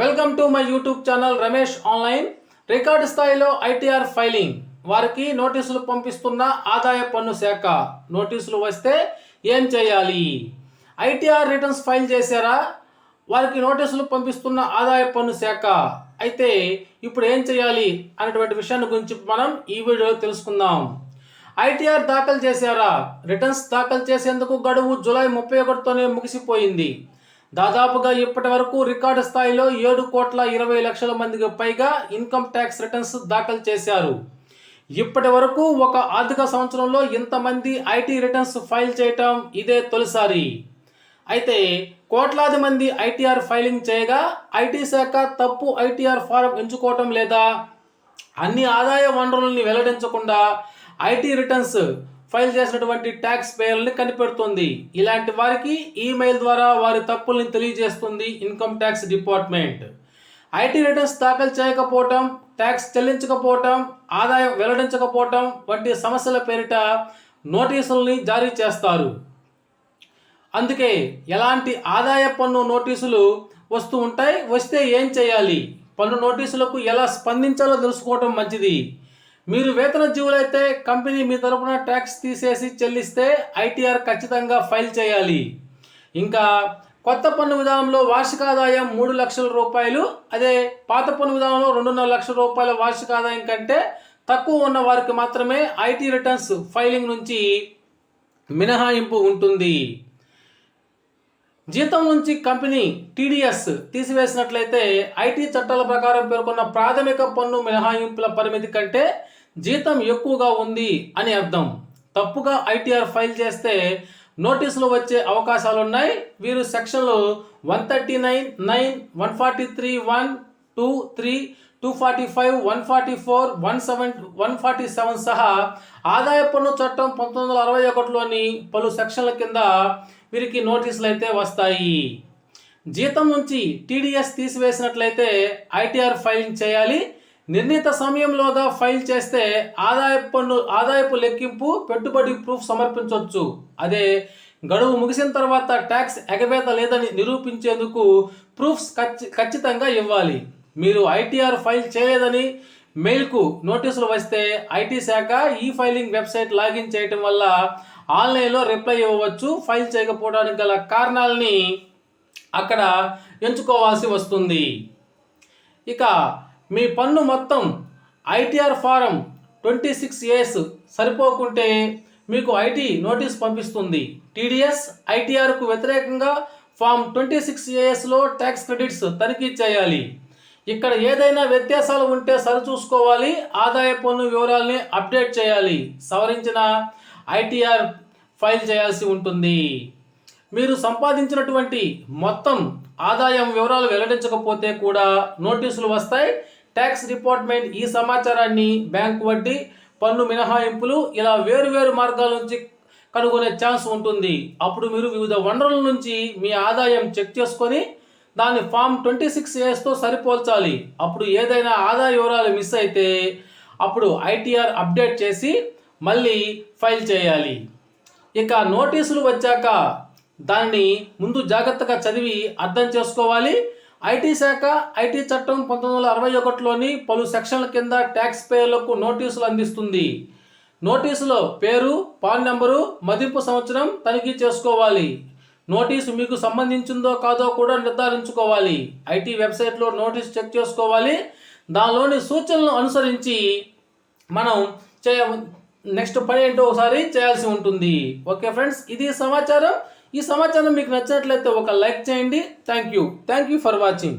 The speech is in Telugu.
Welcome to my YouTube channel Ramesh online record స్థాయిలో ఐటీఆర్ ఫైలింగ్ వారికి నోటీసులు పంపిస్తున్న ఆదాయ పన్ను శాఖ. నోటీసులు వస్తే ఏం చేయాలి? ఐటీఆర్ రిటర్న్స్ ఫైల్ చేశారా? వారికి నోటీసులు పంపిస్తున్న ఆదాయ పన్ను శాఖ. అయితే ఇప్పుడు ఏం చేయాలి అనేటువంటి విషయాన్ని గురించి మనం ఈ వీడియోలో తెలుసుకుందాం. ఐటీఆర్ దాఖలు చేశారా? రిటర్న్స్ దాఖలు చేసేందుకు గడువు జూలై ముప్పై ఒకటితోనే ముగిసిపోయింది. దాదాపుగా ఇప్పటి వరకు రికార్డు స్థాయిలో ఏడు కోట్ల ఇరవై లక్షల మందికి పైగా ఇన్కమ్ ట్యాక్స్ రిటర్న్స్ దాఖలు చేశారు. ఇప్పటి వరకు ఒక ఆర్థిక సంవత్సరంలో ఇంతమంది ఐటీ రిటర్న్స్ ఫైల్ చేయటం ఇదే తొలిసారి. అయితే కోట్లాది మంది ఐటీఆర్ ఫైలింగ్ చేయగా ఐటీ శాఖ తప్పు ఐటీఆర్ ఫారం ఎంచుకోవటం లేదా? అన్ని ఆదాయ వనరులని వెల్లడించకుండా ఐటీ రిటర్న్స్ ఫైల్ చేసినటువంటి ట్యాక్స్ పేర్లని కనిపెడుతుంది. ఇలాంటి వారికి ఈమెయిల్ ద్వారా వారి తప్పుల్ని తెలియజేస్తుంది income tax department. IT returns దాఖలు చేయకపోవటం ట్యాక్స్ చెల్లించకపోవటం ఆదాయం వెల్లడించకపోవటం వంటి సమస్యల పేరిట నోటీసుల్ని జారీ చేస్తారు. అందుకే ఎలాంటి ఆదాయ పన్ను నోటీసులు వస్తూ ఉంటాయి వస్తే ఏం చేయాలి? పన్ను నోటీసులకు ఎలా స్పందించాలో తెలుసుకోవటం మంచిది. మీరు వేతన జీవులైతే కంపెనీ మీ తరపున ట్యాక్స్ తీసేసి చెల్లిస్తే ఐటీఆర్ ఖచ్చితంగా ఫైల్ చేయాలి. ఇంకా కొత్త పన్ను విధానంలో వార్షిక ఆదాయం మూడు లక్షల రూపాయలు అదే పాత పన్ను విధానంలో రెండున్నర లక్షల రూపాయల వార్షిక ఆదాయం కంటే తక్కువ ఉన్న వారికి మాత్రమే ఐటీ రిటర్న్స్ ఫైలింగ్ నుంచి మినహాయింపు ఉంటుంది. జీతం నుంచి కంపెనీ టీడీఎస్ తీసివేసినట్లయితే ఐటీ చట్టాల ప్రకారం పేర్కొన్న ప్రాథమిక పన్ను మినహాయింపుల పరిమితి కంటే జీతం ఎక్కువగా ఉంది అని అర్థం. తప్పుగా ఐటీఆర్ ఫైల్ చేస్తే నోటీసులు వచ్చే అవకాశాలు ఉన్నాయి వీరు సెక్షన్లు one thirty nine nine one forty three one two three two forty five one forty four one seven one forty seven సహా ఆదాయ పన్ను చట్టం పంతొమ్మిది వందల అరవై ఒకటిలోని పలు సెక్షన్ల కింద వీరికి నోటీసులు అయితే వస్తాయి. జీతం నుంచి టీడీఎస్ తీసివేసినట్లయితే ఐటీఆర్ ఫైలింగ్ చేయాలి. నిర్ణీత సమయంలోగా ఫైల్ చేస్తే ఆదాయపు పన్ను ఆదాయపు లెక్కింపు పెట్టుబడి ప్రూఫ్ సమర్పించవచ్చు అదే గడువు ముగిసిన తర్వాత ట్యాక్స్ ఎగవేత లేదని నిరూపించేందుకు ప్రూఫ్స్ ఖచ్చితంగా ఇవ్వాలి. మీరు ఐటీఆర్ ఫైల్ చేయలేదని మెయిల్కు నోటీసులు వస్తే ఐటీ శాఖ ఈ ఫైలింగ్ వెబ్సైట్ లాగిన్ చేయటం వల్ల ఆన్లైన్లో రిప్లై ఇవ్వవచ్చు. ఫైల్ చేయకపోవడానికి గల కారణాలని అక్కడ ఎంచుకోవాల్సి వస్తుంది. ఇక మీ పన్ను మొత్తం ITR form twenty six years సరిపోకుంటే మీకు ఐటీ నోటీస్ పంపిస్తుంది. టీడీఎస్ ఐటీఆర్కు వ్యతిరేకంగా ఫామ్ ట్వంటీ సిక్స్ ఏఎస్లో ట్యాక్స్ క్రెడిట్స్ తనిఖీ చేయాలి. ఇక్కడ ఏదైనా వ్యత్యాసాలు ఉంటే సరిచూసుకోవాలి. ఆదాయ పన్ను వివరాల్ని అప్డేట్ చేయాలి. సవరించిన ఐటీఆర్ ఫైల్ చేయాల్సి ఉంటుంది. మీరు సంపాదించినటువంటి మొత్తం ఆదాయం వివరాలు వెల్లడించకపోతే కూడా నోటీసులు వస్తాయి. ట్యాక్స్ డిపార్ట్మెంట్ ఈ సమాచారాన్ని బ్యాంకు వడ్డీ పన్ను మినహాయింపులు ఇలా వేరు వేరు మార్గాల నుంచి కనుగొనే ఛాన్స్ ఉంటుంది. అప్పుడు మీరు వివిధ వనరుల నుంచి మీ ఆదాయం చెక్ చేసుకొని దాన్ని ఫామ్ ట్వంటీ సిక్స్ ఏస్తో సరిపోల్చాలి. అప్పుడు ఏదైనా ఆదాయ వివరాలు మిస్ అయితే అప్పుడు ఐటీఆర్ అప్డేట్ చేసి మళ్ళీ ఫైల్ చేయాలి. ఇక నోటీసులు వచ్చాక దాన్ని ముందు జాగ్రత్తగా చదివి అర్థం చేసుకోవాలి. ఐటీ శాఖ ఐటీ చట్టం పంతొమ్మిది వందల అరవై ఒకటిలోని పలు సెక్షన్ల కింద ట్యాక్స్ పేయర్లకు నోటీసులు అందిస్తుంది. నోటీసులో పేరు పాన్ నెంబరు మదింపు సంవత్సరం తనిఖీ చేసుకోవాలి. నోటీసు మీకు సంబంధించిందో కాదో కూడా నిర్ధారించుకోవాలి. ఐటీ వెబ్సైట్లో నోటీస్ చెక్ చేసుకోవాలి. దానిలోని సూచనలను అనుసరించి మనం చేయ నెక్స్ట్ పని ఏంటో ఒకసారి చేయాల్సి ఉంటుంది. ఓకే ఫ్రెండ్స్ ఇది సమాచారం. ఈ సమాచారం మీకు నచ్చినట్లయితే ఒక లైక్ చేయండి. Thank you thank you for watching